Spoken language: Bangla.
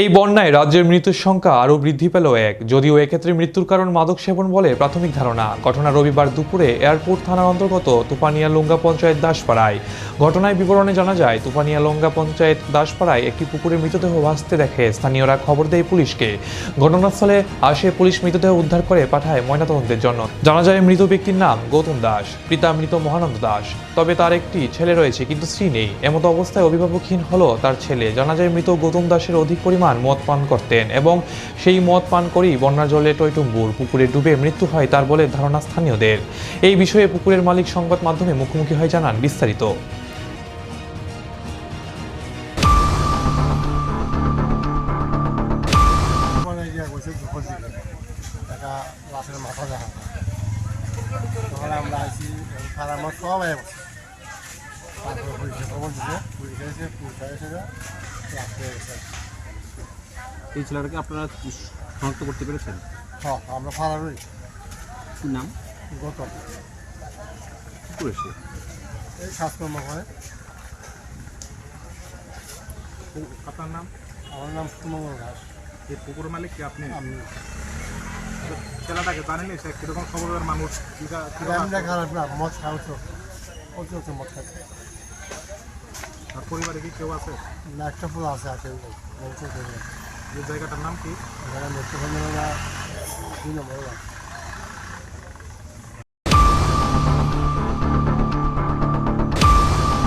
এই বন্যায় রাজ্যের মৃত্যুর সংখ্যা আরও বৃদ্ধি পেল এক। যদিও এক্ষেত্রে মৃত্যুর কারণ মাদক সেবন বলে প্রাথমিক ধারণা। ঘটনা রবিবার দুপুরে এয়ারপোর্ট থানার অন্তর্গত তুপানিয়া লঙ্গা পঞ্চায়েত দাসপাড়ায়। ঘটনায় বিবরণে জানা যায় তুপানিয়া লঙ্গা পঞ্চায়েত দাসপাড়ায় একটি পুকুরে মৃতদেহ ভাসতে দেখে স্থানীয়রা খবর দেয় পুলিশকে। ঘটনাস্থলে আসে পুলিশ মৃতদেহ উদ্ধার করে পাঠায় ময়নাতদন্তের জন্য। জানা যায়, মৃত ব্যক্তির নাম গৌতম দাস, পিতা মৃত মহানন্দ দাস। তবে তার একটি ছেলে রয়েছে, কিন্তু স্ত্রী নেই। এমতো অবস্থায় অভিভাবকহীন হলো তার ছেলে। জানা যায়, মৃত গৌতম দাসের অধিক পরিমাণ মদ পান করতেন এবং সেই মদ পান করেই বন্যার জলে টয়টুম্বুর পুকুরে ডুবে মৃত্যু হয় তার বলে ধারণা স্থানীয়দের। এই বিষয়ে পুকুরের মালিক সংবাদ মাধ্যমে মুখোমুখি হয় জানান বিস্তারিত। আমরা তারা আমার এসে এসে। এই ছেলেটাকে আপনারা শনাক্ত করতে পেরেছেন? হ্যাঁ আমরা ফারা কি নাম? গত কি করেছে? এই করে আপনার নাম? আমার নাম সুমঙ্গল ঘাস এই পুকুর মালিক কি আপনি? আমি। ছেলেটাকে জানেন সে কীরকম খবরের মানুষ? খারাপ না মদ খাওয়াতো অত। অত মদ খাচ্ছে আর পরিবারে কি কেউ আছে? না একটা ফুল আছে আছে। বলতে এই জায়গাটার নাম কি? এখানে দেখতে